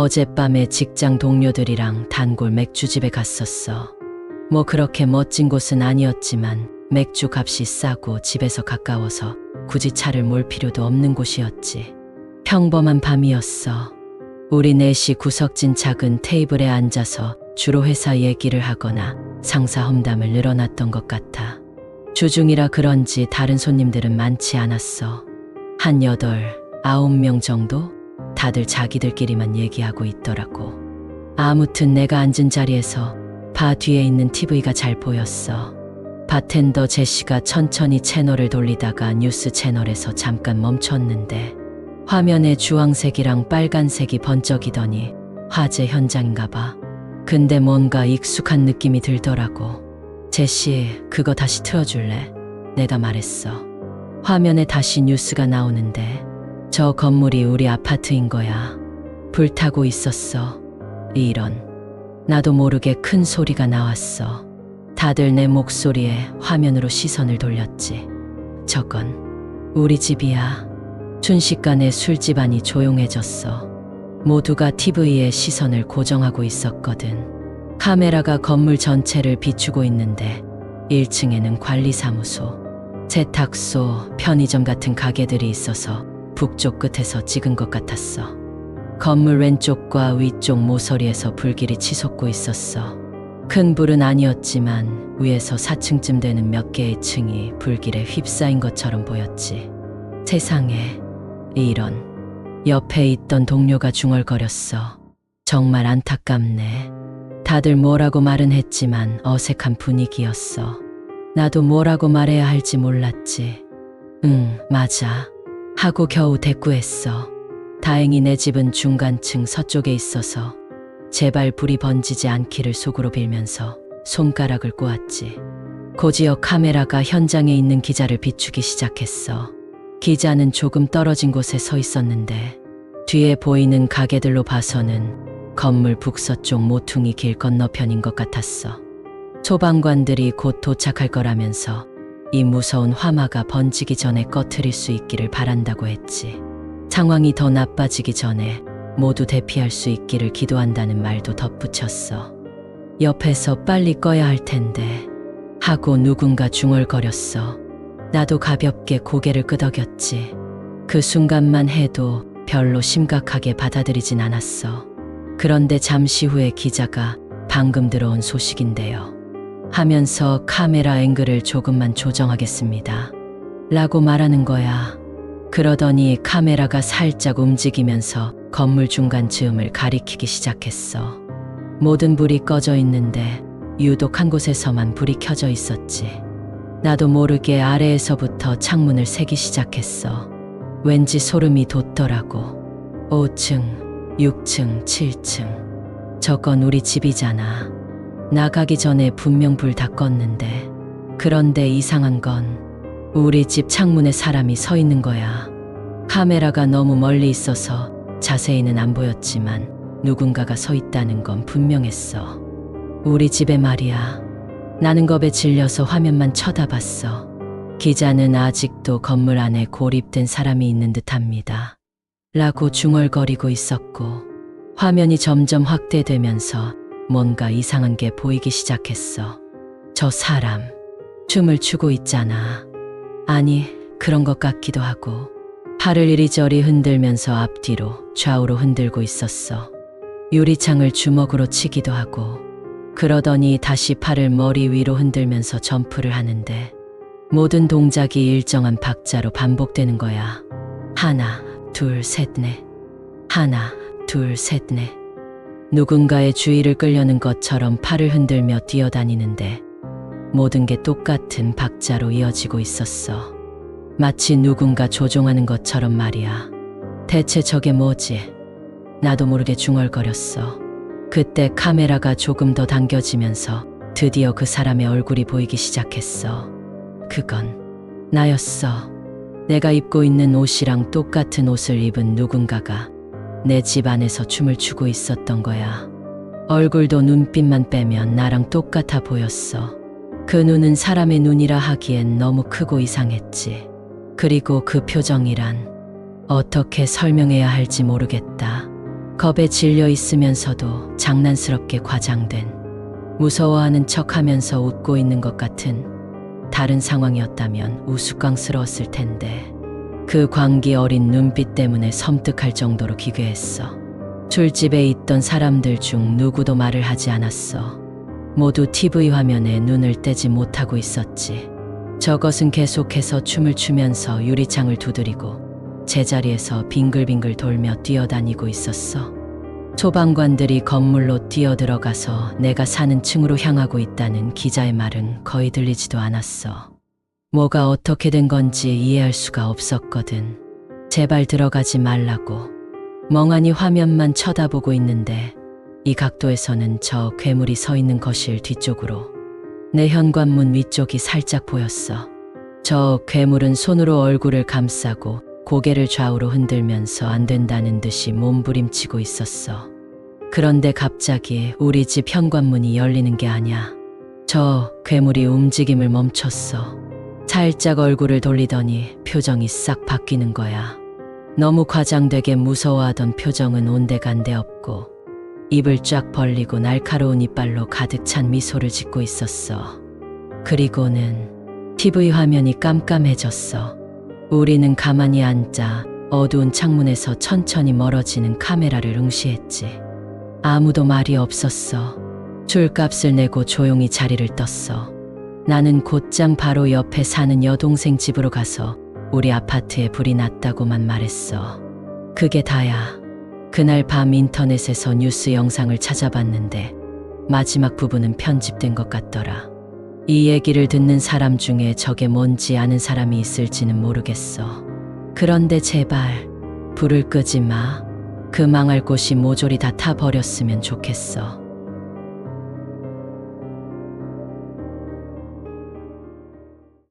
어젯밤에 직장 동료들이랑 단골 맥주집에 갔었어. 뭐 그렇게 멋진 곳은 아니었지만 맥주 값이 싸고 집에서 가까워서 굳이 차를 몰 필요도 없는 곳이었지. 평범한 밤이었어. 우리 넷이 구석진 작은 테이블에 앉아서 주로 회사 얘기를 하거나 상사 험담을 늘어놨던 것 같아. 주중이라 그런지 다른 손님들은 많지 않았어. 한 여덟, 아홉 명 정도? 다들 자기들끼리만 얘기하고 있더라고. 아무튼 내가 앉은 자리에서 바 뒤에 있는 TV가 잘 보였어. 바텐더 제시가 천천히 채널을 돌리다가 뉴스 채널에서 잠깐 멈췄는데 화면에 주황색이랑 빨간색이 번쩍이더니 화재 현장인가 봐. 근데 뭔가 익숙한 느낌이 들더라고. 제시, 그거 다시 틀어줄래? 내가 말했어. 화면에 다시 뉴스가 나오는데 저 건물이 우리 아파트인 거야. 불타고 있었어. 이런. 나도 모르게 큰 소리가 나왔어. 다들 내 목소리에 화면으로 시선을 돌렸지. 저건 우리 집이야. 순식간에 술집 안이 조용해졌어. 모두가 TV에 시선을 고정하고 있었거든. 카메라가 건물 전체를 비추고 있는데 1층에는 관리사무소, 세탁소, 편의점 같은 가게들이 있어서 북쪽 끝에서 찍은 것 같았어. 건물 왼쪽과 위쪽 모서리에서 불길이 치솟고 있었어. 큰 불은 아니었지만 위에서 4층쯤 되는 몇 개의 층이 불길에 휩싸인 것처럼 보였지. 세상에 이런 옆에 있던 동료가 중얼거렸어. 정말 안타깝네. 다들 뭐라고 말은 했지만 어색한 분위기였어. 나도 뭐라고 말해야 할지 몰랐지. 응, 맞아. 하고 겨우 대꾸했어. 다행히 내 집은 중간층 서쪽에 있어서 제발 불이 번지지 않기를 속으로 빌면서 손가락을 꼬았지. 고지역 카메라가 현장에 있는 기자를 비추기 시작했어. 기자는 조금 떨어진 곳에 서 있었는데 뒤에 보이는 가게들로 봐서는 건물 북서쪽 모퉁이 길 건너편인 것 같았어. 소방관들이 곧 도착할 거라면서 이 무서운 화마가 번지기 전에 꺼트릴 수 있기를 바란다고 했지. 상황이 더 나빠지기 전에 모두 대피할 수 있기를 기도한다는 말도 덧붙였어. 옆에서 빨리 꺼야 할 텐데 하고 누군가 중얼거렸어. 나도 가볍게 고개를 끄덕였지. 그 순간만 해도 별로 심각하게 받아들이진 않았어. 그런데 잠시 후에 기자가 방금 들어온 소식인데요. 하면서 카메라 앵글을 조금만 조정하겠습니다. 라고 말하는 거야. 그러더니 카메라가 살짝 움직이면서 건물 중간 즈음을 가리키기 시작했어. 모든 불이 꺼져 있는데 유독 한 곳에서만 불이 켜져 있었지. 나도 모르게 아래에서부터 창문을 새기 시작했어. 왠지 소름이 돋더라고. 5층, 6층, 7층. 저건 우리 집이잖아. 나가기 전에 분명 불 다 껐는데. 그런데 이상한 건 우리 집 창문에 사람이 서 있는 거야. 카메라가 너무 멀리 있어서 자세히는 안 보였지만 누군가가 서 있다는 건 분명했어. 우리 집에 말이야. 나는 겁에 질려서 화면만 쳐다봤어. 기자는 아직도 건물 안에 고립된 사람이 있는 듯 합니다. 라고 중얼거리고 있었고, 화면이 점점 확대되면서 뭔가 이상한 게 보이기 시작했어. 저 사람, 춤을 추고 있잖아. 아니, 그런 것 같기도 하고, 팔을 이리저리 흔들면서 앞뒤로 좌우로 흔들고 있었어. 유리창을 주먹으로 치기도 하고, 그러더니 다시 팔을 머리 위로 흔들면서 점프를 하는데 모든 동작이 일정한 박자로 반복되는 거야. 하나, 둘, 셋, 넷. 하나, 둘, 셋, 넷. 누군가의 주의를 끌려는 것처럼 팔을 흔들며 뛰어다니는데 모든 게 똑같은 박자로 이어지고 있었어. 마치 누군가 조종하는 것처럼 말이야. 대체 저게 뭐지? 나도 모르게 중얼거렸어. 그때 카메라가 조금 더 당겨지면서 드디어 그 사람의 얼굴이 보이기 시작했어. 그건 나였어. 내가 입고 있는 옷이랑 똑같은 옷을 입은 누군가가 내 집 안에서 춤을 추고 있었던 거야. 얼굴도 눈빛만 빼면 나랑 똑같아 보였어. 그 눈은 사람의 눈이라 하기엔 너무 크고 이상했지. 그리고 그 표정이란 어떻게 설명해야 할지 모르겠다. 겁에 질려 있으면서도 장난스럽게 과장된 무서워하는 척 하면서 웃고 있는 것 같은 다른 상황이었다면 우스꽝스러웠을 텐데 그 광기 어린 눈빛 때문에 섬뜩할 정도로 기괴했어. 술집에 있던 사람들 중 누구도 말을 하지 않았어. 모두 TV 화면에 눈을 떼지 못하고 있었지. 저것은 계속해서 춤을 추면서 유리창을 두드리고 제자리에서 빙글빙글 돌며 뛰어다니고 있었어. 소방관들이 건물로 뛰어들어가서 내가 사는 층으로 향하고 있다는 기자의 말은 거의 들리지도 않았어. 뭐가 어떻게 된 건지 이해할 수가 없었거든. 제발 들어가지 말라고. 멍하니 화면만 쳐다보고 있는데 이 각도에서는 저 괴물이 서 있는 거실 뒤쪽으로 내 현관문 위쪽이 살짝 보였어. 저 괴물은 손으로 얼굴을 감싸고 고개를 좌우로 흔들면서 안 된다는 듯이 몸부림치고 있었어. 그런데 갑자기 우리 집 현관문이 열리는 게 아니야. 저 괴물이 움직임을 멈췄어. 살짝 얼굴을 돌리더니 표정이 싹 바뀌는 거야. 너무 과장되게 무서워하던 표정은 온데간데 없고 입을 쫙 벌리고 날카로운 이빨로 가득 찬 미소를 짓고 있었어. 그리고는 TV 화면이 깜깜해졌어. 우리는 가만히 앉아 어두운 창문에서 천천히 멀어지는 카메라를 응시했지. 아무도 말이 없었어. 줄값을 내고 조용히 자리를 떴어. 나는 곧장 바로 옆에 사는 여동생 집으로 가서 우리 아파트에 불이 났다고만 말했어. 그게 다야. 그날 밤 인터넷에서 뉴스 영상을 찾아봤는데 마지막 부분은 편집된 것 같더라. 이 얘기를 듣는 사람 중에 저게 뭔지 아는 사람이 있을지는 모르겠어. 그런데 제발 불을 끄지 마. 그 망할 곳이 모조리 다 타버렸으면 좋겠어.